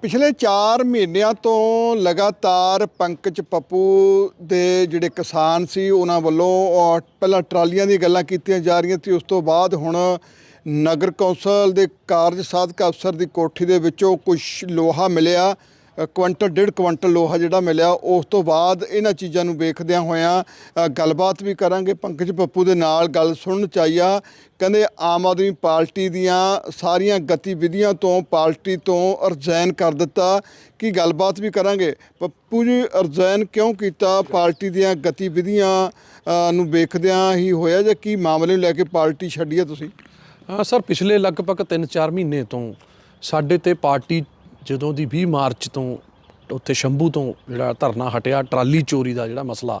ਪਿਛਲੇ 4 ਮਹੀਨਿਆਂ ਤੋਂ ਲਗਾਤਾਰ ਪੰਕਜ ਪੱਪੂ ਦੇ ਜਿਹੜੇ ਕਿਸਾਨ ਸੀ, ਉਹਨਾਂ ਵੱਲੋਂ ਪਹਿਲਾਂ ਟਰਾਲੀਆਂ ਦੀ ਗੱਲਾਂ ਕੀਤੀਆਂ ਜਾ ਰਹੀਆਂ ਸੀ, ਉਸ ਤੋਂ ਬਾਅਦ ਹੁਣ ਨਗਰ ਕੌਂਸਲ ਦੇ ਕਾਰਜ ਸਾਧਕ ਅਫਸਰ ਦੀ ਕੋਠੀ ਦੇ ਵਿੱਚੋਂ ਕੁਝ ਲੋਹਾ ਮਿਲਿਆ। ਕੁਇੰਟਲ ਡੇਢ ਕੁਇੰਟਲ ਲੋਹਾ ਜਿਹੜਾ ਮਿਲਿਆ, ਉਸ ਤੋਂ ਬਾਅਦ ਇਹਨਾਂ ਚੀਜ਼ਾਂ ਨੂੰ ਵੇਖਦਿਆਂ ਹੋਇਆਂ ਗੱਲਬਾਤ ਵੀ ਕਰਾਂਗੇ। ਪੰਕਜ ਪੱਪੂ ਦੇ ਨਾਲ ਗੱਲ ਸੁਣਨ ਚਾਹੀਆ ਕਹਿੰਦੇ, ਆਮ ਆਦਮੀ ਪਾਰਟੀ ਦੀਆਂ ਸਾਰੀਆਂ ਗਤੀਵਿਧੀਆਂ ਤੋਂ ਪਾਰਟੀ ਤੋਂ ਅਰਜੈਨ ਕਰ ਦਿੱਤਾ। ਕੀ ਗੱਲਬਾਤ ਵੀ ਕਰਾਂਗੇ? ਪੱਪੂ ਜੀ, ਅਰਜੈਨ ਕਿਉਂ ਕੀਤਾ? ਪਾਰਟੀ ਦੀਆਂ ਗਤੀਵਿਧੀਆਂ ਨੂੰ ਵੇਖਦਿਆਂ ਹੀ ਹੋਇਆ ਜਾਂ ਕੀ ਮਾਮਲੇ ਨੂੰ ਲੈ ਕੇ ਪਾਰਟੀ ਛੱਡੀ ਹੈ ਤੁਸੀਂ? ਹਾਂ ਸਰ, ਪਿਛਲੇ ਲਗਭਗ 3-4 ਮਹੀਨੇ ਤੋਂ ਸਾਡੇ ਤੇ ਪਾਰਟੀ ਜਦੋਂ ਦੀ 20 ਮਾਰਚ ਤੋਂ ਉੱਥੇ ਸ਼ੰਭੂ ਤੋਂ ਜਿਹੜਾ ਧਰਨਾ ਹਟਿਆ, ਟਰਾਲੀ ਚੋਰੀ ਦਾ ਜਿਹੜਾ ਮਸਲਾ,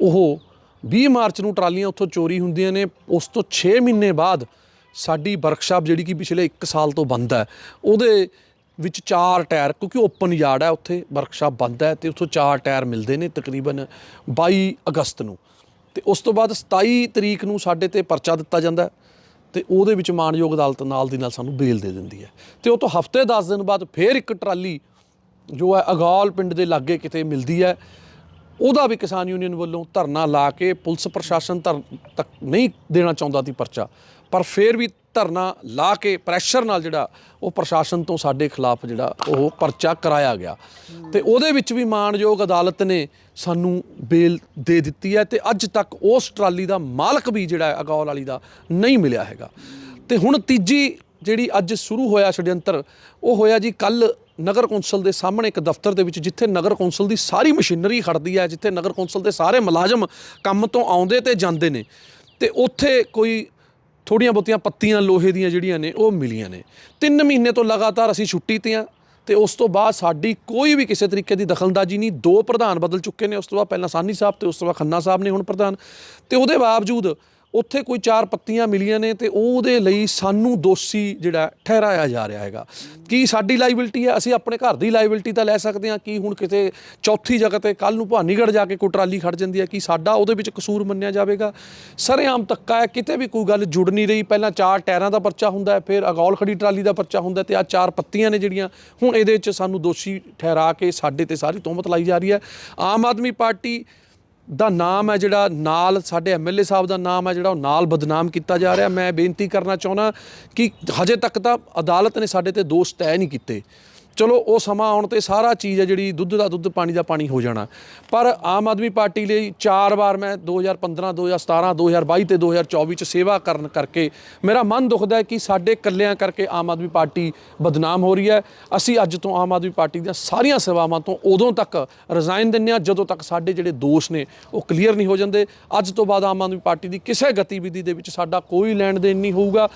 ਉਹ 20 ਮਾਰਚ ਨੂੰ ਟਰਾਲੀਆਂ ਉੱਥੋਂ ਚੋਰੀ ਹੁੰਦੀਆਂ ਨੇ। ਉਸ ਤੋਂ 6 ਮਹੀਨੇ ਬਾਅਦ ਸਾਡੀ ਵਰਕਸ਼ਾਪ ਜਿਹੜੀ ਕਿ ਪਿਛਲੇ 1 ਸਾਲ ਤੋਂ ਬੰਦ ਹੈ, ਉਹਦੇ ਵਿੱਚ ਚਾਰ ਟਾਇਰ, ਕਿਉਂਕਿ ਓਪਨ ਯਾਰਡ ਹੈ ਉੱਥੇ, ਵਰਕਸ਼ਾਪ ਬੰਦ ਹੈ ਤੇ ਉੱਥੋਂ ਚਾਰ ਟਾਇਰ ਮਿਲਦੇ ਨੇ ਤਕਰੀਬਨ 22 ਅਗਸਤ ਨੂੰ। ਤੇ ਉਸ ਤੋਂ ਬਾਅਦ 27 ਤਰੀਕ ਨੂੰ ਸਾਡੇ ਤੇ ਪਰਚਾ ਦਿੱਤਾ ਜਾਂਦਾ ਹੈ। ਤੇ ਉਹਦੇ ਵਿੱਚ ਮਾਨਯੋਗ ਅਦਾਲਤ ਨਾਲ ਦੀ ਨਾਲ ਸਾਨੂੰ ਬੇਲ ਦੇ ਦਿੰਦੀ ਹੈ। ਤੇ ਉਹ ਤੋਂ ਹਫ਼ਤੇ 10 ਦਿਨ ਬਾਅਦ ਫੇਰ ਇੱਕ ਟਰਾਲੀ ਜੋ ਹੈ ਅਗਾਲ ਪਿੰਡ ਦੇ ਲਾਗੇ ਕਿਤੇ ਮਿਲਦੀ ਹੈ। ਉਹਦਾ ਵੀ ਕਿਸਾਨ ਯੂਨੀਅਨ ਵੱਲੋਂ ਧਰਨਾ ਲਾ ਕੇ ਪੁਲਿਸ ਪ੍ਰਸ਼ਾਸਨ ਧਰ ਤੱਕ ਨਹੀਂ ਦੇਣਾ ਚਾਹੁੰਦਾ ਸੀ ਪਰਚਾ। ਪਰ ਫਿਰ ਵੀ ਧਰਨਾ ਲਾ ਕੇ ਪ੍ਰੈਸ਼ਰ ਨਾਲ ਜਿਹੜਾ ਉਹ ਪ੍ਰਸ਼ਾਸਨ ਤੋਂ ਸਾਡੇ ਖਿਲਾਫ ਜਿਹੜਾ ਉਹ ਪਰਚਾ ਕਰਾਇਆ ਗਿਆ। ਤੇ ਉਹਦੇ ਵਿੱਚ ਵੀ ਮਾਨਯੋਗ ਅਦਾਲਤ ਨੇ ਸਾਨੂੰ ਬੇਲ ਦੇ ਦਿੱਤੀ ਹੈ ਤੇ ਅੱਜ ਤੱਕ ਉਸ ਟਰਾਲੀ ਦਾ ਮਾਲਕ ਵੀ ਜਿਹੜਾ ਅਗੌਲ ਵਾਲੀ ਦਾ ਨਹੀਂ ਮਿਲਿਆ ਹੈਗਾ। ਤੇ ਹੁਣ ਤੀਜੀ ਜਿਹੜੀ ਅੱਜ ਸ਼ੁਰੂ ਹੋਇਆ ਛੜਯੰਤਰ ਉਹ ਹੋਇਆ ਜੀ ਕੱਲ ਨਗਰ ਕੌਂਸਲ ਦੇ ਸਾਹਮਣੇ ਇੱਕ ਦਫ਼ਤਰ ਦੇ ਵਿੱਚ ਜਿੱਥੇ ਨਗਰ ਕੌਂਸਲ ਦੀ ਸਾਰੀ ਮਸ਼ੀਨਰੀ ਖੜਦੀ ਹੈ, ਜਿੱਥੇ ਨਗਰ ਕੌਂਸਲ ਦੇ ਸਾਰੇ ਮੁਲਾਜ਼ਮ ਕੰਮ ਤੋਂ ਆਉਂਦੇ ਤੇ ਜਾਂਦੇ ਨੇ। ਤੇ ਉੱਥੇ ਕੋਈ ਥੋੜੀਆਂ ਬਹੁਤੀਆਂ ਪੱਤੀਆਂ ਲੋਹੇ ਦੀਆਂ ਜਿਹੜੀਆਂ ਨੇ, ਉਹ ਮਿਲੀਆਂ ਨੇ। 3 ਮਹੀਨੇ ਤੋਂ ਲਗਾਤਾਰ ਅਸੀਂ ਛੁੱਟੀ ਤੇ ਆ ਤੇ ਉਸ ਤੋਂ ਬਾਅਦ ਸਾਡੀ ਕੋਈ ਵੀ ਕਿਸੇ ਤਰੀਕੇ ਦੀ ਦਖਲਅੰਦਾਜ਼ੀ ਨਹੀਂ। ਦੋ ਪ੍ਰਧਾਨ ਬਦਲ ਚੁੱਕੇ ਨੇ, ਉਸ ਤੋਂ ਬਾਅਦ ਪਹਿਲਾਂ ਸਾਨੀ ਸਾਹਿਬ ਤੇ ਉਸ ਤੋਂ ਬਾਅਦ ਖੰਨਾ ਸਾਹਿਬ ਨੇ ਹੁਣ ਪ੍ਰਧਾਨ। ਤੇ ਉਹਦੇ ਬਾਵਜੂਦ ਉੱਥੇ ਕੋਈ ਚਾਰ ਪੱਤੀਆਂ ਮਿਲੀਆਂ ਨੇ ਤੇ ਉਹਦੇ ਲਈ ਸਾਨੂੰ ਦੋਸ਼ੀ ਜਿਹੜਾ ਠਹਿਰਾਇਆ ਜਾ ਰਿਹਾ ਹੈਗਾ। ਕੀ ਸਾਡੀ ਲਾਇਬਿਲਟੀ ਹੈ? ਅਸੀਂ ਆਪਣੇ ਘਰ ਦੀ ਲਾਇਬਿਲਟੀ ਤਾਂ ਲੈ ਸਕਦੇ ਹਾਂ। ਕੀ ਹੁਣ ਕਿਤੇ ਚੌਥੀ ਜਗ੍ਹਾ ਤੇ ਕੱਲ ਨੂੰ ਭਾਨੀਗੜ੍ਹ ਜਾ ਕੇ ਕੋਈ ਟਰਾਲੀ ਖੜ ਜਾਂਦੀ ਹੈ? ਕੀ ਸਾਡਾ ਉਹਦੇ ਵਿੱਚ ਕਸੂਰ ਮੰਨਿਆ ਜਾਵੇਗਾ? ਸਰੇਆਮ ਤੱਕਾ ਹੈ। ਕਿਤੇ ਵੀ ਕੋਈ ਗੱਲ ਜੁੜ ਨਹੀਂ ਰਹੀ। ਪਹਿਲਾਂ ਚਾਰ ਟਾਇਰਾਂ ਦਾ ਪਰਚਾ ਹੁੰਦਾ ਹੈ, ਫਿਰ ਅਗੌਲ ਖੜੀ ਟਰਾਲੀ ਦਾ ਪਰਚਾ ਹੁੰਦਾ ਤੇ ਆ ਚਾਰ ਪੱਤੀਆਂ ਨੇ ਜਿਹੜੀਆਂ, ਹੁਣ ਇਹਦੇ ਵਿੱਚ ਸਾਨੂੰ ਦੋਸ਼ੀ ਠਹਿਰਾ ਕੇ ਸਾਡੇ ਤੇ ਸਾਰੀ ਤੋਹਮਤ ਲਾਈ ਜਾ ਰਹੀ ਹੈ। ਆਮ ਆਦਮੀ ਪਾਰਟੀ ਦਾ ਨਾਮ ਹੈ ਜਿਹੜਾ ਨਾਲ ਸਾਡੇ ਐਮਐਲਏ ਸਾਹਿਬ ਦਾ ਨਾਮ ਹੈ ਜਿਹੜਾ ਉਹ ਨਾਲ ਬਦਨਾਮ ਕੀਤਾ ਜਾ ਰਿਹਾ। ਮੈਂ ਬੇਨਤੀ ਕਰਨਾ ਚਾਹੁੰਦਾ ਕਿ ਹਜੇ ਤੱਕ ਤਾਂ ਅਦਾਲਤ ਨੇ ਸਾਡੇ ਤੇ ਦੋਸ਼ ਤੈਅ ਨਹੀਂ ਕੀਤੇ। ਚਲੋ, ਉਹ ਸਮਾਂ ਆਉਣ ਤੇ ਸਾਰਾ ਚੀਜ਼ ਹੈ ਜਿਹੜੀ ਦੁੱਧ ਦਾ ਦੁੱਧ, ਪਾਣੀ ਦਾ ਪਾਣੀ ਹੋ ਜਾਣਾ। ਪਰ ਆਮ ਆਦਮੀ ਪਾਰਟੀ ਲਈ ਚਾਰ ਵਾਰ ਮੈਂ 2015 2017 2022 ਤੇ 2024 ਚ ਸੇਵਾ ਕਰਨ ਕਰਕੇ ਮੇਰਾ ਮਨ ਦੁਖਦਾ ਹੈ ਕਿ ਸਾਡੇ ਇਕੱਲਿਆਂ ਕਰਕੇ ਆਮ ਆਦਮੀ ਪਾਰਟੀ ਬਦਨਾਮ ਹੋ ਰਹੀ ਹੈ। ਅਸੀਂ ਅੱਜ ਤੋਂ ਆਮ ਆਦਮੀ ਪਾਰਟੀ ਦੀਆਂ ਸਾਰੀਆਂ ਸੇਵਾਵਾਂ ਤੋਂ ਉਦੋਂ ਤੱਕ ਰਿਜ਼ਾਈਨ ਦਿੰਦੇ ਹਾਂ, ਜਦੋਂ ਤੱਕ ਸਾਡੇ ਜਿਹੜੇ ਦੋਸ਼ ਨੇ ਉਹ ਕਲੀਅਰ ਨਹੀਂ ਹੋ ਜਾਂਦੇ। ਅੱਜ ਤੋਂ ਬਾਅਦ ਆਮ ਆਦਮੀ ਪਾਰਟੀ ਦੀ ਕਿਸੇ ਗਤੀਵਿਧੀ ਦੇ ਵਿੱਚ ਸਾਡਾ ਕੋਈ ਲੈਣ ਦੇਣ ਨਹੀਂ ਹੋਊਗਾ।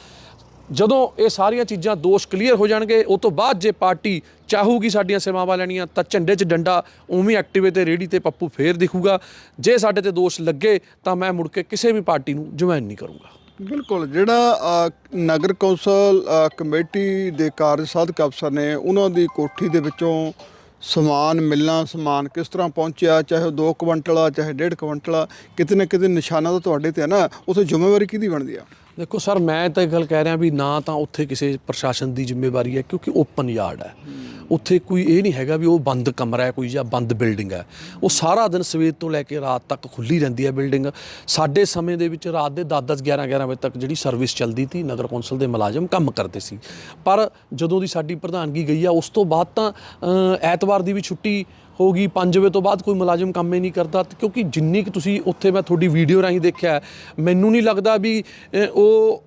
ਜਦੋਂ ਇਹ ਸਾਰੀਆਂ ਚੀਜ਼ਾਂ ਦੋਸ਼ ਕਲੀਅਰ ਹੋ ਜਾਣਗੇ ਉਸ ਤੋਂ ਬਾਅਦ ਜੇ ਪਾਰਟੀ ਚਾਹੂਗੀ ਸਾਡੀਆਂ ਸੇਵਾਵਾਂ ਲੈਣੀਆਂ, ਤਾਂ ਝੰਡੇ 'ਚ ਡੰਡਾ ਉਵੇਂ ਐਕਟਿਵੇ ਤੇ ਰੇੜੀ ਤੇ ਪੱਪੂ ਫੇਰ ਦਿਖੂਗਾ। ਜੇ ਸਾਡੇ ਤੇ ਦੋਸ਼ ਲੱਗੇ, ਤਾਂ ਮੈਂ ਮੁੜ ਕੇ ਕਿਸੇ ਵੀ ਪਾਰਟੀ ਨੂੰ ਜੁਆਇਨ ਨਹੀਂ ਕਰੂੰਗਾ। ਬਿਲਕੁਲ, ਜਿਹੜਾ ਨਗਰ ਕੌਂਸਲ ਕਮੇਟੀ ਦੇ ਕਾਰਜ ਸਾਧਕ ਅਫਸਰ ਨੇ, ਉਹਨਾਂ ਦੀ ਕੋਠੀ ਦੇ ਵਿੱਚੋਂ ਸਮਾਨ, ਮਿਲਣਾ ਸਮਾਨ ਕਿਸ ਤਰ੍ਹਾਂ ਪਹੁੰਚਿਆ, ਚਾਹੇ ਉਹ 2 ਕੁਇੰਟਲ ਆ ਚਾਹੇ 1.5 ਕੁਇੰਟਲ ਆ ਕਿਤੇ ਨਾ ਕਿਤੇ ਨਿਸ਼ਾਨਾ ਤਾਂ ਤੁਹਾਡੇ ਤੇ ਹੈ ਨਾ, ਉਥੇ ਜ਼ਿੰਮੇਵਾਰੀ ਕਿਹਦੀ ਬਣਦੀ ਆ? ਦੇਖੋ ਸਰ, ਮੈਂ ਤਾਂ ਇਹ ਗੱਲ ਕਹਿ ਰਿਹਾ ਵੀ ਨਾ ਤਾਂ ਉੱਥੇ ਕਿਸੇ ਪ੍ਰਸ਼ਾਸਨ ਦੀ ਜ਼ਿੰਮੇਵਾਰੀ ਹੈ ਕਿਉਂਕਿ ਓਪਨ ਯਾਰਡ ਹੈ। ਉੱਥੇ ਕੋਈ ਇਹ ਨਹੀਂ ਹੈਗਾ ਵੀ ਉਹ ਬੰਦ ਕਮਰਾ ਹੈ ਕੋਈ ਜਾਂ ਬੰਦ ਬਿਲਡਿੰਗ ਹੈ। ਉਹ ਸਾਰਾ ਦਿਨ ਸਵੇਰ ਤੋਂ ਲੈ ਕੇ ਰਾਤ ਤੱਕ ਖੁੱਲੀ ਰਹਿੰਦੀ ਹੈ ਬਿਲਡਿੰਗ। ਸਾਡੇ ਸਮੇਂ ਦੇ ਵਿੱਚ ਰਾਤ ਦੇ 10-10 11-11 ਵਜੇ ਤੱਕ ਜਿਹੜੀ ਸਰਵਿਸ ਚੱਲਦੀ ਸੀ, ਨਗਰ ਕੌਂਸਲ ਦੇ ਮੁਲਾਜ਼ਮ ਕੰਮ ਕਰਦੇ ਸੀ। ਪਰ ਜਦੋਂ ਦੀ ਸਾਡੀ ਪ੍ਰਧਾਨਗੀ ਗਈ ਆ, ਉਸ ਤੋਂ ਬਾਅਦ ਤਾਂ ਐਤਵਾਰ ਦੀ ਵੀ ਛੁੱਟੀ ਹੋ ਗਈ 5 ਵਜੇ ਤੋਂ ਬਾਅਦ ਕੋਈ ਮੁਲਾਜ਼ਮ ਕੰਮ ਹੀ ਨਹੀਂ ਕਰਦਾ। ਕਿਉਂਕਿ ਜਿੰਨੀ ਕਿ ਤੁਸੀਂ ਉੱਥੇ ਮੈਂ ਤੁਹਾਡੀ ਵੀਡੀਓ ਰਾਹੀਂ ਦੇਖਿਆ ਮੈਨੂੰ ਨਹੀਂ ਲੱਗਦਾ ਵੀ ਉਹ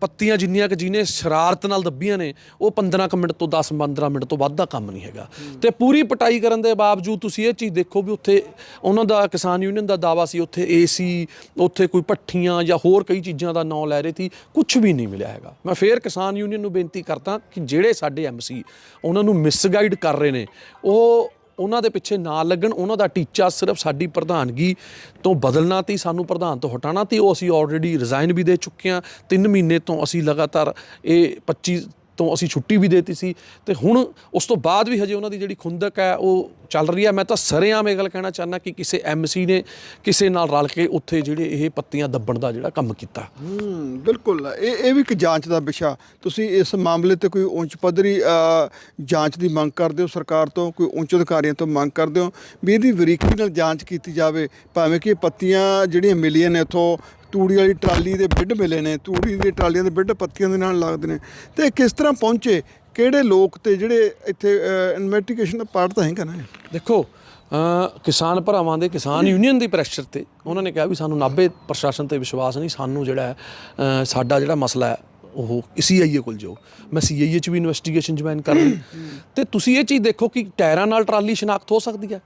ਪੱਤੀਆਂ ਜਿੰਨੀਆਂ ਕਿ ਜਿਹਨੇ ਸ਼ਰਾਰਤ ਨਾਲ ਦੱਬੀਆਂ ਨੇ ਉਹ 15 ਕੁ ਮਿੰਟ ਤੋਂ 10 15 ਮਿੰਟ ਤੋਂ ਵੱਧ ਦਾ ਕੰਮ ਨਹੀਂ ਹੈਗਾ। ਤੇ ਪੂਰੀ ਪਟਾਈ ਕਰਨ ਦੇ ਬਾਵਜੂਦ ਤੁਸੀਂ ਇਹ ਚੀਜ਼ ਦੇਖੋ ਵੀ ਉੱਥੇ ਉਹਨਾਂ ਦਾ ਕਿਸਾਨ ਯੂਨੀਅਨ ਦਾ ਦਾਵਾ ਸੀ ਉੱਥੇ ਏਸੀ ਉੱਥੇ ਕੋਈ ਪੱਠੀਆਂ ਜਾਂ ਹੋਰ ਕਈ ਚੀਜ਼ਾਂ ਦਾ ਨਾਂ ਲੈ ਰਹੇ ਸੀ ਕੁਝ ਵੀ ਨਹੀਂ ਮਿਲਿਆ ਹੈਗਾ। ਮੈਂ ਫੇਰ ਕਿਸਾਨ ਯੂਨੀਅਨ ਨੂੰ ਬੇਨਤੀ ਕਰਦਾ ਕਿ ਜਿਹੜੇ ਸਾਡੇ ਐਮਸੀ ਉਹਨਾਂ ਨੂੰ ਮਿਸਗਾਈਡ ਕਰ ਰਹੇ ਨੇ ਉਹ ਉਹਨਾਂ ਦੇ ਪਿੱਛੇ ਨਾ ਲੱਗਣ, ਉਹਨਾਂ ਦਾ ਟੀਚਾ ਸਿਰਫ ਸਾਡੀ ਪ੍ਰਧਾਨਗੀ ਤੋਂ ਬਦਲਣਾ ਤੇ, ਸਾਨੂੰ ਪ੍ਰਧਾਨ ਤੋਂ ਹਟਾਉਣਾ ਤੇ, ਉਹ ਅਸੀਂ ਆਲਰੇਡੀ ਰਿਜ਼ਾਈਨ ਵੀ ਦੇ ਚੁੱਕੇ ਹਾਂ। 3 ਮਹੀਨੇ ਤੋਂ ਅਸੀਂ ਲਗਾਤਾਰ ਇਹ 25 ਤੋਂ ਅਸੀਂ ਛੁੱਟੀ ਵੀ ਦੇਤੀ ਸੀ ਤੇ ਹੁਣ ਉਸ ਤੋਂ ਬਾਅਦ ਵੀ ਹਜੇ ਉਹਨਾਂ ਦੀ ਜਿਹੜੀ ਖੁੰਦਕ ਹੈ ਉਹ ਚੱਲ ਰਹੀ ਹੈ। ਮੈਂ ਤਾਂ ਸਰੇਆਮ ਇਹ ਗੱਲ ਕਹਿਣਾ ਚਾਹੁੰਦਾ ਕਿ ਕਿਸੇ ਐਮਸੀ ਨੇ ਕਿਸੇ ਨਾਲ ਰਲ ਕੇ ਉੱਥੇ ਜਿਹੜੇ ਇਹ ਪੱਤੀਆਂ ਦੱਬਣ ਦਾ ਜਿਹੜਾ ਕੰਮ ਕੀਤਾ। ਹੂੰ, ਬਿਲਕੁਲ। ਇਹ ਇਹ ਵੀ ਇੱਕ ਜਾਂਚ ਦਾ ਵਿਸ਼ਾ। ਤੁਸੀਂ ਇਸ ਮਾਮਲੇ ਤੇ ਕੋਈ ਉੱਚ ਪੱਧਰੀ ਜਾਂਚ ਦੀ ਮੰਗ ਕਰਦੇ ਹੋ? ਸਰਕਾਰ ਤੋਂ ਕੋਈ ਉੱਚ ਅਧਿਕਾਰੀਆਂ ਤੋਂ ਮੰਗ ਕਰਦੇ ਹੋ? ਵੀ ਇਹਦੀ ਬਰੀਕੀ ਨਾਲ ਜਾਂਚ ਕੀਤੀ ਜਾਵੇ। ਭਾਵੇਂ ਕਿ ਪੱਤੀਆਂ ਜਿਹੜੀਆਂ ਮਿਲੀਆਂ ਨੇ ਇੱਥੋਂ ਤੂੜੀ ਵਾਲੀ ਟਰਾਲੀ ਦੇ ਬਿੱਡ ਮਿਲੇ ਨੇ, ਤੂੜੀ ਦੀ ਟਰਾਲੀਆਂ ਦੇ ਬਿੱਡ ਪੱਤੀਆਂ ਦੇ ਨਾਲ ਲੱਗਦੇ ਨੇ। ਤੇ ਕਿਸ ਤਰ੍ਹਾਂ ਪਹੁੰਚੇ? ਕਿਹੜੇ ਲੋਕ ਤੇ ਜਿਹੜੇ ਇੱਥੇ ਇਨਵੈਸਟੀਗੇਸ਼ਨ ਦਾ ਪਾਰਟ ਤਾਂ ਹੈਗਾ ਨਾ? ਦੇਖੋ ਕਿਸਾਨ ਭਰਾਵਾਂ ਦੇ, ਕਿਸਾਨ ਯੂਨੀਅਨ ਦੀ ਪ੍ਰੈਸ਼ਰ ਤੇ ਉਹਨਾਂ ਨੇ ਕਿਹਾ ਵੀ ਸਾਨੂੰ ਨਾਭੇ ਪ੍ਰਸ਼ਾਸਨ ਤੇ ਵਿਸ਼ਵਾਸ ਨਹੀਂ, ਸਾਨੂੰ ਜਿਹੜਾ ਸਾਡਾ ਜਿਹੜਾ ਮਸਲਾ ਹੈ, ਉਹ ਸੀਆਈਏ ਕੋਲ ਜਾਓ। ਮੈਂ ਸੀਆਈਏ ਚ ਵੀ ਇਨਵੈਸਟੀਗੇਸ਼ਨ ਜੁਆਇਨ ਕਰ ਲਈ। ਤੇ ਤੁਸੀਂ ਇਹ ਚੀਜ਼ ਦੇਖੋ ਕਿ ਟਾਇਰਾਂ ਨਾਲ ਟਰਾਲੀ ਸ਼ਨਾਖਤ ਹੋ ਸਕਦੀ ਹੈ।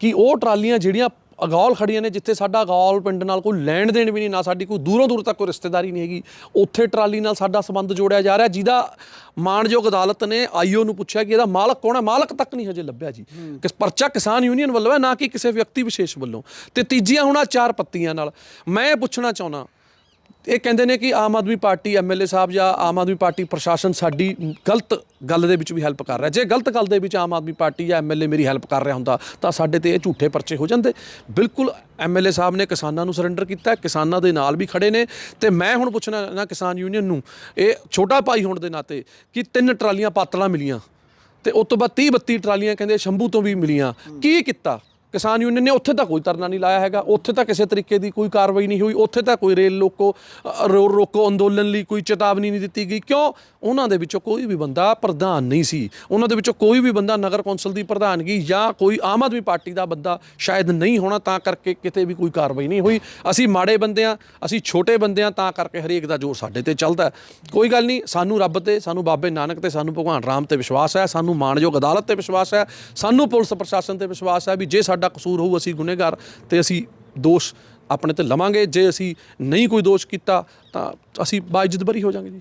ਕਿ ਉਹ ਟਰਾਲੀਆਂ ਜਿਹੜੀਆਂ ਅਗੌਲ ਖੜੀਆਂ ਨੇ ਜਿੱਥੇ ਸਾਡਾ ਅਗੌਲ ਪਿੰਡ ਨਾਲ ਕੋਈ ਲੈਣ ਦੇਣ ਵੀ ਨਹੀਂ ਨਾ ਸਾਡੀ ਕੋਈ ਦੂਰੋਂ ਦੂਰ ਤੱਕ ਕੋਈ ਰਿਸ਼ਤੇਦਾਰੀ ਨਹੀਂ ਹੈਗੀ। ਉੱਥੇ ਟਰਾਲੀ ਨਾਲ ਸਾਡਾ ਸੰਬੰਧ ਜੋੜਿਆ ਜਾ ਰਿਹਾ ਜਿਹਦਾ ਮਾਣਯੋਗ ਅਦਾਲਤ ਨੇ ਆਈਓ ਨੂੰ ਪੁੱਛਿਆ ਕਿ ਇਹਦਾ ਮਾਲਕ ਕੌਣ ਹੈ? ਮਾਲਕ ਤੱਕ ਨਹੀਂ ਹਜੇ ਲੱਭਿਆ ਜੀ। ਕਿਸ ਪਰਚਾ ਕਿਸਾਨ ਯੂਨੀਅਨ ਵੱਲੋਂ ਹੈ ਨਾ ਕਿ ਕਿਸੇ ਵਿਅਕਤੀ ਵਿਸ਼ੇਸ਼ ਵੱਲੋਂ। ਤੇ ਤੀਜੀਆਂ ਹੁਣ ਚਾਰ ਪੱਤੀਆਂ ਨਾਲ। ਮੈਂ ਪੁੱਛਣਾ ਚਾਹੁੰਦਾ ਇਹ ਕਹਿੰਦੇ ਨੇ ਕਿ ਆਮ ਆਦਮੀ ਪਾਰਟੀ ਐਮਐਲਏ ਸਾਹਿਬ ਜਾਂ ਆਮ ਆਦਮੀ ਪਾਰਟੀ ਪ੍ਰਸ਼ਾਸਨ ਸਾਡੀ ਗਲਤ ਗੱਲ ਦੇ ਵਿੱਚ ਵੀ ਹੈਲਪ ਕਰ ਰਿਹਾ। ਜੇ ਗਲਤ ਗੱਲ ਦੇ ਵਿੱਚ ਆਮ ਆਦਮੀ ਪਾਰਟੀ ਜਾਂ ਐਮਐਲਏ ਮੇਰੀ ਹੈਲਪ ਕਰ ਰਿਹਾ ਹੁੰਦਾ, ਤਾਂ ਸਾਡੇ ਤੇ ਇਹ ਝੂਠੇ ਪਰਚੇ ਹੋ ਜਾਂਦੇ। ਬਿਲਕੁਲ ਐਮਐਲਏ ਸਾਹਿਬ ਨੇ ਕਿਸਾਨਾਂ ਨੂੰ ਸਰੈਂਡਰ ਕੀਤਾ, ਕਿਸਾਨਾਂ ਦੇ ਨਾਲ ਵੀ ਖੜੇ ਨੇ। ਤੇ ਮੈਂ ਹੁਣ ਪੁੱਛਣਾ ਨਾ ਕਿਸਾਨ ਯੂਨੀਅਨ ਨੂੰ, ਇਹ ਛੋਟਾ ਭਾਈ ਹੋਣ ਦੇ ਨਾਤੇ ਕਿ ਤਿੰਨ ਟਰਾਲੀਆਂ ਪਾਤਲਾਂ ਮਿਲੀਆਂ, ਤੇ ਉਸ ਤੋਂ ਬਾਅਦ 30 32 ਟਰਾਲੀਆਂ ਕਹਿੰਦੇ ਸ਼ੰਭੂ ਤੋਂ ਵੀ ਮਿਲੀਆਂ। ਕੀ ਕੀਤਾ? ਕਿਸਾਨ ਯੂਨੀਅਨ ਨੇ ਉੱਥੇ ਤਾਂ ਕੋਈ ਧਰਨਾ ਨਹੀਂ ਲਾਇਆ ਹੈਗਾ ਉੱਥੇ ਤਾਂ ਕਿਸੇ ਤਰੀਕੇ ਦੀ ਕੋਈ ਕਾਰਵਾਈ ਨਹੀਂ ਹੋਈ ਉੱਥੇ ਤਾਂ ਕੋਈ ਰੇਲ ਲੋਕੋ ਅ, ਰੋਕੋ ਅੰਦੋਲਨ ਲਈ ਕੋਈ ਚੇਤਾਵਨੀ ਨਹੀਂ ਦਿੱਤੀ ਗਈ। ਕਿਉਂ? ਉਹਨਾਂ ਦੇ ਵਿੱਚੋਂ ਕੋਈ ਵੀ ਬੰਦਾ ਪ੍ਰਧਾਨ ਨਹੀਂ ਸੀ। ਉਹਨਾਂ ਦੇ ਵਿੱਚੋਂ ਕੋਈ ਵੀ ਬੰਦਾ ਨਗਰ ਕੌਂਸਲ ਦੀ ਪ੍ਰਧਾਨਗੀ ਜਾਂ ਕੋਈ ਆਮ ਆਦਮੀ ਪਾਰਟੀ ਦਾ ਬੰਦਾ ਸ਼ਾਇਦ ਨਹੀਂ ਹੋਣਾ ਤਾਂ ਕਰਕੇ ਕਿਤੇ ਵੀ ਕੋਈ ਕਾਰਵਾਈ ਨਹੀਂ ਹੋਈ। ਅਸੀਂ ਮਾੜੇ ਬੰਦੇ ਆ ਅਸੀਂ ਛੋਟੇ ਬੰਦੇ ਆ ਤਾਂ ਕਰਕੇ ਹਰੇਕ ਦਾ ਜ਼ੋਰ ਸਾਡੇ ਤੇ ਚੱਲਦਾ ਕੋਈ ਗੱਲ ਨਹੀਂ ਸਾਨੂੰ ਰੱਬ ਤੇ ਸਾਨੂੰ ਬਾਬੇ ਨਾਨਕ ਤੇ ਸਾਨੂੰ ਭਗਵਾਨ ਰਾਮ ਤੇ ਵਿਸ਼ਵਾਸ ਹੈ ਸਾਨੂੰ ਮਾਣਯੋਗ ਅਦਾਲਤ ਤੇ ਵਿਸ਼ਵਾਸ ਹੈ ਸਾਨੂੰ ਪੁਲਿਸ ਪ੍ਰਸ਼ਾਸਨ ਤੇ ਵਿਸ਼ਵਾਸ ਹੈ ਵੀ ਜੇ ਸਾਡੇ ਕਸੂਰ ਹੋਊ ਅਸੀਂ ਗੁਨੇਗਾਰ ਤੇ ਅਸੀਂ ਦੋਸ਼ ਆਪਣੇ ਤੇ ਲਵਾਂਗੇ। ਜੇ ਅਸੀਂ ਨਹੀਂ ਕੋਈ ਦੋਸ਼ ਕੀਤਾ ਤਾਂ ਅਸੀਂ ਬਾਇਜ਼ਤ ਬਰੀ ਹੋ ਜਾਵਾਂਗੇ ਜੀ।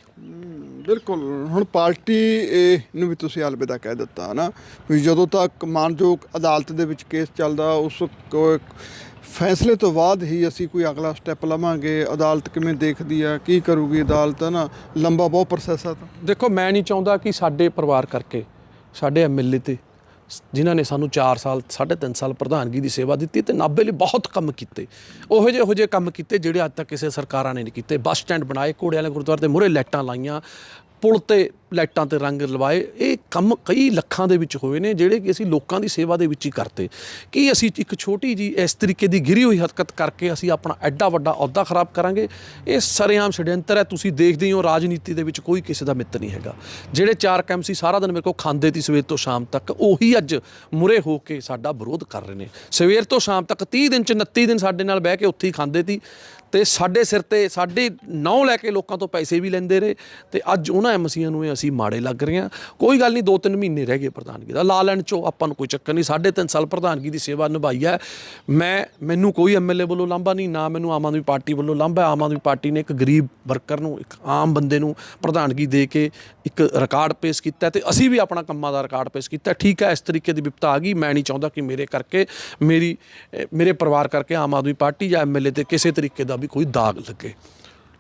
ਬਿਲਕੁਲ। ਹੁਣ ਪਾਰਟੀ ਇਹ ਨੂੰ ਵੀ ਤੁਸੀਂ ਅਲਵਿਦਾ ਕਹਿ ਦਿੱਤਾ ਨਾ ਵੀ ਜਦੋਂ ਤੱਕ ਮਾਨਯੋਗ ਅਦਾਲਤ ਦੇ ਵਿੱਚ ਕੇਸ ਚੱਲਦਾ ਉਸ ਫੈਸਲੇ ਤੋਂ ਬਾਅਦ ਹੀ ਅਸੀਂ ਕੋਈ ਅਗਲਾ ਸਟੈਪ ਲਵਾਂਗੇ। ਅਦਾਲਤ ਕਿਵੇਂ ਦੇਖਦੀ ਆ ਕੀ ਕਰੂਗੀ ਅਦਾਲਤ ਨਾ ਲੰਬਾ ਬਹੁਤ ਪ੍ਰੋਸੈਸ ਆ ਤਾਂ। ਦੇਖੋ ਮੈਂ ਨਹੀਂ ਚਾਹੁੰਦਾ ਕਿ ਸਾਡੇ ਪਰਿਵਾਰ ਕਰਕੇ ਸਾਡੇ ਐਮਐਲਏ ਤੇ ਜਿਨ੍ਹਾਂ ਨੇ ਸਾਨੂੰ 4 ਸਾਲ 3.5 ਸਾਲ ਪ੍ਰਧਾਨਗੀ ਦੀ ਸੇਵਾ ਦਿੱਤੀ ਤੇ ਨਾਭੇ ਲਈ ਬਹੁਤ ਕੰਮ ਕੀਤੇ। ਉਹੋ ਜਿਹੇ ਉਹੋ ਜਿਹੇ ਕੰਮ ਕੀਤੇ ਜਿਹੜੇ ਅੱਜ ਤੱਕ ਕਿਸੇ ਸਰਕਾਰਾਂ ਨੇ ਨਹੀਂ ਕੀਤੇ। ਬੱਸ ਸਟੈਂਡ ਬਣਾਏ ਘੋੜੇ ਵਾਲੇ ਗੁਰਦੁਆਰੇ ਦੇ ਮੂਹਰੇ ਲਾਈਟਾਂ ਲਾਈਆਂ ਪੁਲ ਤੇ ਲਾਈਟਾਂ ਤੇ ਰੰਗ ਲਵਾਏ। ਇਹ ਕੰਮ ਕਈ ਲੱਖਾਂ ਦੇ ਵਿੱਚ ਹੋਏ ਨੇ, ਜਿਹੜੇ ਕਿ ਅਸੀਂ ਲੋਕਾਂ ਦੀ ਸੇਵਾ ਦੇ ਵਿੱਚ ਹੀ ਕਰਤੇ। ਕੀ ਅਸੀਂ ਇੱਕ ਛੋਟੀ ਜੀ ਇਸ ਤਰੀਕੇ ਦੀ ਗਿਰੀ ਹੋਈ ਹਰਕਤ ਕਰਕੇ ਅਸੀਂ ਆਪਣਾ ਐਡਾ ਵੱਡਾ ਅਹੁਦਾ ਖਰਾਬ ਕਰਾਂਗੇ? ਇਹ ਸਰੇਆਮ ਛੜਯੰਤਰ ਹੈ, ਤੁਸੀਂ ਦੇਖਦੇ ਹੋ ਰਾਜਨੀਤੀ ਦੇ ਵਿੱਚ ਕੋਈ ਕਿਸੇ ਦਾ ਮਿੱਤਰ ਨਹੀਂ ਹੈਗਾ। ਜਿਹੜੇ ਚਾਰ ਕੈਮ ਸੀ, ਸਾਰਾ ਦਿਨ ਮੇਰੇ ਕੋਲ ਖਾਂਦੇ ਤੀ ਸਵੇਰ ਤੋਂ ਸ਼ਾਮ ਤੱਕ। ਉਹੀ ਅੱਜ ਮੁਰੇ ਹੋ ਕੇ ਸਾਡਾ ਵਿਰੋਧ ਕਰ ਰਹੇ ਨੇ। ਸਵੇਰ ਤੋਂ ਸ਼ਾਮ ਤੱਕ 30 ਦਿਨ ਚ 29 ਦਿਨ ਸਾਡੇ ਨਾਲ ਬਹਿ ਕੇ ਉੱਥੇ ਹੀ ਖਾਂਦੇ ਤੀ ਤੇ ਸਾਡੇ ਸਿਰ ਤੇ, ਸਾਡੇ ਨੌ ਲੈ ਕੇ ਲੋਕਾਂ ਤੋਂ ਪੈਸੇ ਵੀ ਲੈਂਦੇ ਰਹੇ ਤੇ ਅੱਜ ਉਹਨਾਂ ਐਮਸੀਆਂ ਨੂੰ ਇਹ ਅਸੀਂ ਮਾੜੇ ਲੱਗ ਰਹੇ ਹਾਂ। ਕੋਈ ਗੱਲ ਨਹੀਂ 2-3 ਮਹੀਨੇ ਰਹਿ ਗਏ ਪ੍ਰਧਾਨਗੀ ਦਾ। ਲਾ ਲੈਣ ਚੋਂ ਆਪਾਂ ਨੂੰ ਕੋਈ ਚੱਕਰ ਨਹੀਂ। ਸਾਢੇ ਤਿੰਨ ਸਾਲ ਪ੍ਰਧਾਨਗੀ ਦੀ ਸੇਵਾ ਨਿਭਾਈ ਹੈ। ਮੈਂ, ਮੈਨੂੰ ਕੋਈ ਐਮਐਲਏ ਵੱਲੋਂ ਲਾਂਭਾ ਨਹੀਂ, ਨਾ ਮੈਨੂੰ ਆਮ ਆਦਮੀ ਪਾਰਟੀ ਵੱਲੋਂ ਲਾਂਭਾ ਆਮ ਆਦਮੀ ਪਾਰਟੀ ਨੇ ਇੱਕ ਗਰੀਬ ਵਰਕਰ ਨੂੰ, ਇੱਕ ਆਮ ਬੰਦੇ ਨੂੰ ਪ੍ਰਧਾਨਗੀ ਦੇ ਕੇ ਇੱਕ ਰਿਕਾਰਡ ਪੇਸ਼ ਕੀਤਾ ਹੈ ਤੇ ਅਸੀਂ ਵੀ ਆਪਣਾ ਕੰਮਾਂ ਦਾ ਰਿਕਾਰਡ ਪੇਸ਼ ਕੀਤਾ ਠੀਕ ਹੈ, ਇਸ ਤਰੀਕੇ ਦੀ ਵਿਪਤਾ ਆ ਗਈ। ਮੈਂ ਨਹੀਂ ਚਾਹੁੰਦਾ ਕਿ ਮੇਰੇ ਕਰਕੇ, ਮੇਰੀ, ਮੇਰੇ ਪਰਿਵਾਰ ਕਰਕੇ ਆਮ ਆਦਮੀ ਪਾਰਟੀ ਜਾਂ ਐਮਐਲਏ ਤੇ ਕਿਸੇ ਤਰੀਕੇ ਦਾ ਵੀ ਕੋਈ ਦਾਗ ਲੱਗੇ।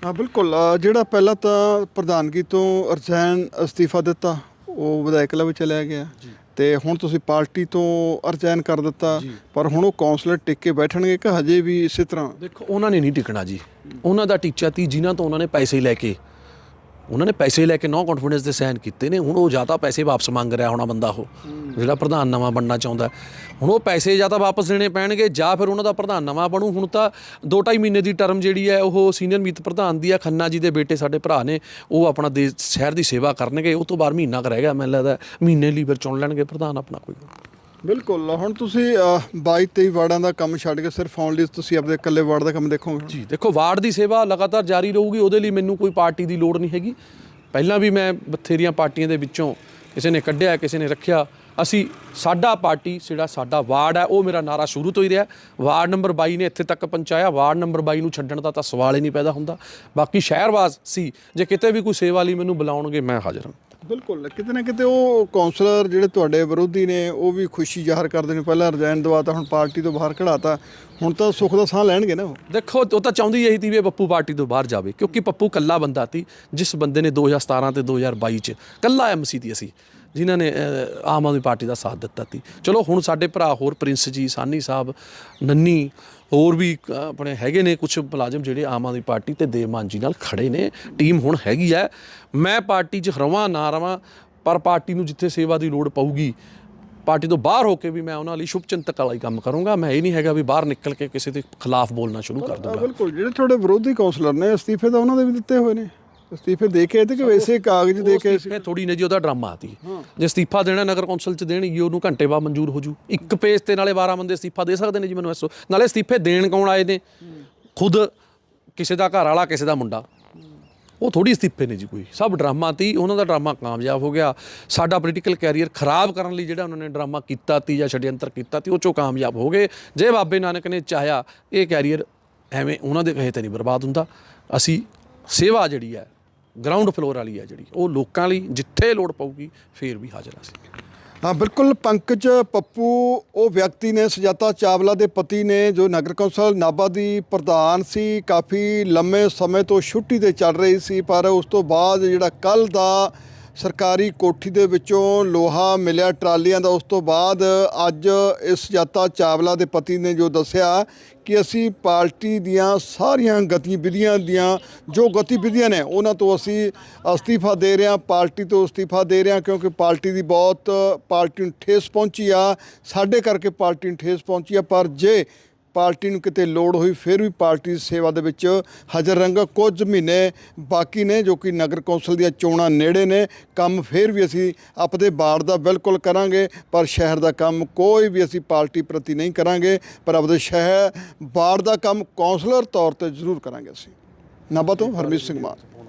ਹਾਂ ਬਿਲਕੁਲ। ਜਿਹੜਾ ਪਹਿਲਾਂ ਤਾਂ ਪ੍ਰਧਾਨਗੀ ਤੋਂ ਰਿਜ਼ਾਈਨ ਅਸਤੀਫਾ ਦਿੱਤਾ ਉਹ ਵਿਧਾਇਕ ਲਵ ਚਲਿਆ ਗਿਆ। ਤੇ ਹੁਣ ਤੁਸੀਂ ਪਾਰਟੀ ਤੋਂ ਰਿਜ਼ਾਈਨ ਕਰ ਦਿੱਤਾ। ਪਰ ਹੁਣ ਉਹ ਕੌਂਸਲਰ ਟਿਕ ਕੇ ਬੈਠਣਗੇ ਕਿ ਹਜੇ ਵੀ ਇਸੇ ਤਰ੍ਹਾਂ? ਦੇਖੋ ਉਹਨਾਂ ਨੇ ਨਹੀਂ ਟਿਕਣਾ ਜੀ। ਉਹਨਾਂ ਦਾ ਟੀਚਾ ਤੀ ਜਿਨ੍ਹਾਂ ਤੋਂ ਉਹਨਾਂ ਨੇ ਪੈਸੇ ਲੈ ਕੇ ਉਹਨਾਂ ਨੇ ਪੈਸੇ ਲੈ ਕੇ ਨੋ ਕੌਨਫੀਡੈਂਸ ਦੇ ਸਾਈਨ ਕੀਤੇ ਨੇ, ਹੁਣ ਉਹ ਜਾਂ ਤਾਂ ਪੈਸੇ ਵਾਪਸ ਮੰਗ ਰਿਹਾ ਹੋਣਾ ਬੰਦਾ ਉਹ, ਜਿਹੜਾ ਪ੍ਰਧਾਨ ਨਵਾਂ ਬਣਨਾ ਚਾਹੁੰਦਾ। ਹੁਣ ਉਹ ਪੈਸੇ ਜਾਂ ਤਾਂ ਵਾਪਸ ਦੇਣੇ ਪੈਣਗੇ, ਜਾਂ ਫਿਰ ਉਹਨਾਂ ਦਾ ਪ੍ਰਧਾਨ ਨਵਾਂ ਬਣੂ। ਹੁਣ ਤਾਂ 2.5 ਮਹੀਨੇ ਦੀ ਟਰਮ ਜਿਹੜੀ ਹੈ, ਉਹ ਸੀਨੀਅਰ ਮੀਤ ਪ੍ਰਧਾਨ ਦੀ ਆ, ਖੰਨਾ ਜੀ ਦੇ ਬੇਟੇ ਸਾਡੇ ਭਰਾ ਨੇ, ਉਹ ਆਪਣਾ ਦੇਸ਼, ਸ਼ਹਿਰ ਦੀ ਸੇਵਾ ਕਰਨਗੇ, ਉਹ ਤੋਂ ਬਾਅਦ ਮਹੀਨਾ ਕੁ ਰਹਿ ਗਿਆ, ਮੈਨੂੰ ਲੱਗਦਾ ਮਹੀਨੇ ਲਈ ਫਿਰ ਚੁਣ ਲੈਣਗੇ ਪ੍ਰਧਾਨ ਆਪਣਾ ਕੋਈ। ਬਿਲਕੁਲ ਹੁਣ ਤੁਸੀਂ ਅ, 22 23 ਵਾਰਡਾਂ ਦਾ ਕੰਮ ਛੱਡ ਕੇ ਸਿਰਫ ਓਨਲੀ ਤੁਸੀਂ ਆਪਣੇ ਇਕੱਲੇ ਵਾਰਡ ਦਾ ਕੰਮ ਦੇਖੋਗੇ? ਜੀ ਦੇਖੋ ਵਾਰਡ ਦੀ ਸੇਵਾ ਲਗਾਤਾਰ ਜਾਰੀ ਰਹੂਗੀ ਉਹਦੇ ਲਈ ਮੈਨੂੰ ਕੋਈ ਪਾਰਟੀ ਦੀ ਲੋੜ ਨਹੀਂ ਹੈਗੀ। ਪਹਿਲਾਂ ਵੀ ਮੈਂ ਬਥੇਰੀਆਂ ਪਾਰਟੀਆਂ ਦੇ ਵਿੱਚੋਂ ਕਿਸੇ ਨੇ ਕੱਢਿਆ ਕਿਸੇ ਨੇ ਰੱਖਿਆ। ਅਸੀਂ ਸਾਡਾ ਪਾਰਟੀ ਜਿਹੜਾ ਸਾਡਾ ਵਾਰਡ ਹੈ ਉਹ ਮੇਰਾ ਨਾਰਾ ਸ਼ੁਰੂ ਤੋਂ ਹੀ ਰਿਹਾ। ਵਾਰਡ ਨੰਬਰ 22 ਨੇ ਇੱਥੇ ਤੱਕ ਪਹੁੰਚਾਇਆ ਵਾਰਡ ਨੰਬਰ 22 ਨੂੰ ਛੱਡਣ ਦਾ ਤਾਂ ਸਵਾਲ ਹੀ ਨਹੀਂ ਪੈਦਾ ਹੁੰਦਾ। ਬਾਕੀ ਸ਼ਹਿਰਵਾਸ ਸੀ ਜੇ ਕਿਤੇ ਵੀ ਕੋਈ ਸੇਵਾ ਲਈ ਮੈਨੂੰ ਬੁਲਾਉਣਗੇ ਮੈਂ ਹਾਜ਼ਰ ਹਾਂ। ਬਿਲਕੁਲ, ਕਿਤੇ ਨਾ ਕਿਤੇ ਉਹ ਕਾਉਂਸਲਰ ਜਿਹੜੇ ਤੁਹਾਡੇ ਵਿਰੋਧੀ ਨੇ, ਉਹ ਵੀ ਖੁਸ਼ੀ ਜ਼ਾਹਰ ਕਰਦੇ ਨੇ। ਪਹਿਲਾਂ ਰਿਜ਼ਾਈਨ ਦਵਾਤਾ ਹੁਣ ਪਾਰਟੀ ਤੋਂ ਬਾਹਰ ਖੜਾਤਾ ਹੁਣ ਤਾਂ ਸੁੱਖ ਦਾ ਸਾਹ ਲੈਣਗੇ ਨਾ ਉਹ। ਦੇਖੋ, ਉਹ ਤਾਂ ਚਾਹੁੰਦੀ ਇਹੀ ਤੀ ਵੀ ਇਹ ਪੱਪੂ ਪਾਰਟੀ ਤੋਂ ਬਾਹਰ ਜਾਵੇ, ਕਿਉਂਕਿ ਪੱਪੂ ਕੱਲਾ ਬੰਦਾ ਸੀ, ਜਿਸ ਬੰਦੇ ਨੇ 2017 ਤੇ 2022 ਚ ਕੱਲਾ ਐਮਸੀ ਦੀ ਅਸੀਂ, ਜਿਨ੍ਹਾਂ ਨੇ ਆਮ ਆਦਮੀ ਪਾਰਟੀ ਦਾ ਸਾਥ ਦਿੱਤਾ ਸੀ। ਚਲੋ, ਹੁਣ ਸਾਡੇ ਭਰਾ ਹੋਰ ਪ੍ਰਿੰਸ ਜੀ, ਸਾਨੀ ਸਾਹਿਬ, ਨੰਨੀ ਹੋਰ ਵੀ ਆਪਣੇ ਹੈਗੇ ਨੇ ਕੁਝ ਮੁਲਾਜ਼ਮ ਜਿਹੜੇ ਆਮ ਆਦਮੀ ਪਾਰਟੀ ਤੇ ਦੇਵਮਾਨ ਜੀ ਨਾਲ ਖੜੇ ਨੇ ਟੀਮ ਹੁਣ ਹੈਗੀ ਹੈ। ਮੈਂ ਪਾਰਟੀ 'ਚ ਰਵਾਂ ਨਾ ਰਵਾਂ ਪਰ ਪਾਰਟੀ ਨੂੰ ਜਿੱਥੇ ਸੇਵਾ ਦੀ ਲੋੜ ਪਊਗੀ ਪਾਰਟੀ ਤੋਂ ਬਾਹਰ ਹੋ ਕੇ ਵੀ ਮੈਂ ਉਹਨਾਂ ਲਈ ਸ਼ੁਭ ਚਿੰਤਕ ਵਾਲਾ ਹੀ ਕੰਮ ਕਰੂੰਗਾ। ਮੈਂ ਇਹ ਨਹੀਂ ਹੈਗਾ ਵੀ ਬਾਹਰ ਨਿਕਲ ਕੇ ਕਿਸੇ ਦੇ ਖਿਲਾਫ ਬੋਲਣਾ ਸ਼ੁਰੂ ਕਰ ਆ, ਦੂੰਗਾ। ਬਿਲਕੁਲ ਜਿਹੜੇ ਤੁਹਾਡੇ ਵਿਰੋਧੀ ਕੌਂਸਲਰ ਨੇ ਅਸਤੀਫੇ ਤਾਂ ਉਹਨਾਂ ਦੇ ਵੀ ਦਿੱਤੇ ਹੋਏ ਨੇ। ਅਸਤੀਫੇ ਦੇ ਕੇ ਆਏ ਤੇ ਕਿ ਵੈਸੇ ਕਾਗਜ਼ ਦੇ ਕੇ ਇਹ ਥੋੜੀ ਨੇ ਜੀ ਉਹਦਾ ਡਰਾਮਾ ਆਤੀ ਜੇ ਅਸਤੀਫਾ ਦੇਣਾ ਨਗਰ ਕੌਂਸਲ ਚ ਦੇਣਗੇ ਉਹਨੂੰ ਘੰਟੇ ਬਾਅਦ ਮਨਜ਼ੂਰ ਹੋ ਜੂ। ਇੱਕ ਪੇਜ ਤੇ ਨਾਲੇ 12 ਬੰਦੇ ਅਸਤੀਫਾ ਦੇ ਸਕਦੇ ਨੇ ਜੀ ਮੈਨੂੰ ਐਸੋ। ਨਾਲੇ ਅਸਤੀਫੇ ਦੇਣ ਕੌਣ ਆਏ ਨੇ? ਖੁਦ ਕਿਸੇ ਦਾ ਘਰ ਵਾਲਾ ਕਿਸੇ ਦਾ ਮੁੰਡਾ। ਉਹ ਥੋੜੀ ਅਸਤੀਫੇ ਨੇ ਜੀ ਕੋਈ। ਸਭ ਡਰਾਮਾ ਤੀ ਉਹਨਾਂ ਦਾ ਡਰਾਮਾ ਕਾਮਯਾਬ ਹੋ ਗਿਆ। ਸਾਡਾ ਪੋਲੀਟੀਕਲ ਕੈਰੀਅਰ ਖਰਾਬ ਕਰਨ ਲਈ ਜਿਹੜਾ ਉਹਨਾਂ ਨੇ ਡਰਾਮਾ ਕੀਤਾ ਤੀ ਜਾਂ ਛੜਯੰਤਰ ਕੀਤਾ ਤੀ ਉਹ ਚੋਂ ਕਾਮਯਾਬ ਹੋ ਗਏ। ਜੇ ਬਾਬੇ ਨਾਨਕ ਨੇ ਚਾਹਿਆ ਇਹ ਕੈਰੀਅਰ ਐਵੇਂ ਉਹਨਾਂ ਦੇ ਕਹੇ ਤੇ ਨਹੀਂ ਬਰਬਾਦ ਹੁੰਦਾ। ਅਸੀਂ ਸੇਵਾ ਜਿਹੜੀ ਹੈ ਗਰਾਊਂਡ ਫਲੋਰ ਵਾਲੀ ਹੈ ਜਿਹੜੀ, ਉਹ ਲੋਕਾਂ ਲਈ ਜਿੱਥੇ ਲੋੜ ਪਊਗੀ, ਫੇਰ ਵੀ ਹਾਜ਼ਰ ਹਾਂ ਅਸੀਂ। ਹਾਂ, ਬਿਲਕੁਲ ਪੰਕਜ ਪੱਪੂ, ਉਹ ਵਿਅਕਤੀ ਨੇ ਸੁਜਾਤਾ ਚਾਵਲਾ ਦੇ ਪਤੀ ਨੇ, ਜੋ ਨਗਰ ਕੌਂਸਲ ਨਾਭਾ ਦੀ ਪ੍ਰਧਾਨ ਸੀ, ਕਾਫੀ ਲੰਮੇ ਸਮੇਂ ਤੋਂ ਛੁੱਟੀ ਤੇ ਚੱਲ ਰਹੀ ਸੀ, ਪਰ ਉਸ ਤੋਂ ਬਾਅਦ ਜਿਹੜਾ ਕੱਲ ਦਾ ਸਰਕਾਰੀ ਕੋਠੀ ਦੇ ਵਿੱਚੋਂ ਲੋਹਾ ਮਿਲਿਆ ਟਰਾਲੀਆਂ ਦਾ। ਉਸ ਤੋਂ ਬਾਅਦ ਅੱਜ ਇਸ ਸੁਜਾਤਾ ਚਾਵਲਾ ਦੇ ਪਤੀ ਨੇ ਜੋ ਦੱਸਿਆ ਕਿ ਅਸੀਂ ਪਾਰਟੀ ਦੀਆਂ ਸਾਰੀਆਂ ਗਤੀਵਿਧੀਆਂ ਦੀਆਂ ਜੋ ਗਤੀਵਿਧੀਆਂ ਨੇ, ਉਹਨਾਂ ਤੋਂ ਅਸੀਂ ਅਸਤੀਫਾ ਦੇ ਰਹੇ ਹਾਂ ਪਾਰਟੀ ਤੋਂ ਅਸਤੀਫਾ ਦੇ ਰਹੇ ਹਾਂ ਕਿਉਂਕਿ ਪਾਰਟੀ ਦੀ ਬਹੁਤ ਪਾਰਟੀ ਨੂੰ ਠੇਸ ਪਹੁੰਚੀ ਆ, ਸਾਡੇ ਕਰਕੇ ਪਾਰਟੀ ਨੂੰ ਠੇਸ ਪਹੁੰਚੀ ਆ। ਪਰ ਜੇ ਪਾਰਟੀ ਨੂੰ ਕਿਤੇ ਲੋੜ ਹੋਈ, ਫਿਰ ਵੀ ਪਾਰਟੀ ਦੀ ਸੇਵਾ ਦੇ ਵਿੱਚ ਹਾਜ਼ਰ ਰਹਾਂਗਾ। ਕੁਝ ਮਹੀਨੇ ਬਾਕੀ ਨੇ, ਜੋ ਕਿ ਨਗਰ ਕੌਂਸਲ ਦੀਆਂ ਚੋਣਾਂ ਨੇੜੇ ਨੇ, ਕੰਮ ਫਿਰ ਵੀ ਅਸੀਂ ਆਪਦੇ ਬਾੜ ਦਾ ਬਿਲਕੁਲ ਕਰਾਂਗੇ, ਪਰ ਸ਼ਹਿਰ ਦਾ ਕੰਮ ਕੋਈ ਵੀ ਅਸੀਂ ਪਾਰਟੀ ਪ੍ਰਤੀ ਨਹੀਂ ਕਰਾਂਗੇ, ਪਰ ਆਪਦੇ ਸ਼ਹਿਰ ਬਾੜ ਦਾ ਕੰਮ ਕੌਂਸਲਰ ਤੌਰ ਤੇ ਜ਼ਰੂਰ ਕਰਾਂਗੇ ਅਸੀਂ। ਨਾਭਾ ਤੋਂ ਹਰਮੀਤ ਸਿੰਘ ਮਾਨ।